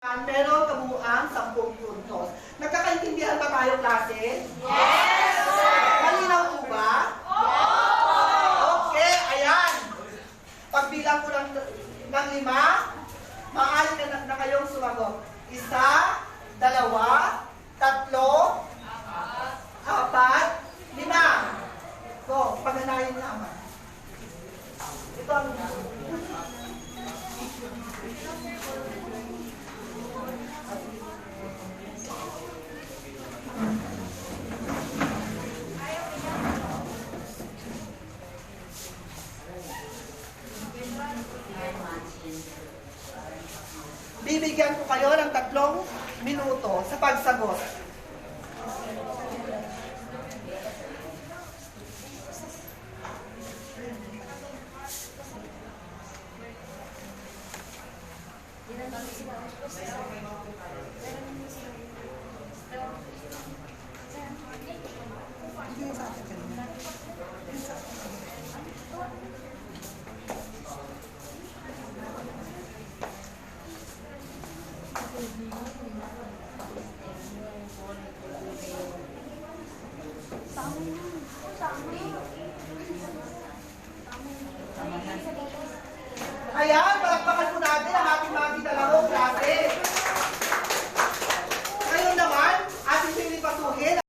Meron kabuuang 10 puntos. Nagkakaintindihan ba tayo, klase? Yes! Malinaw po ba? Okay, ayan. Pagbilang ko ng, ng lima, maaari na, na kayong sumagot. Isa, dalawa, tatlo, apat, lima. Go, paganayin naman. Ito ang Bibigyan ko kayo ng tatlong minuto sa pagsagot. Ayan, palakpakan po natin ang ating.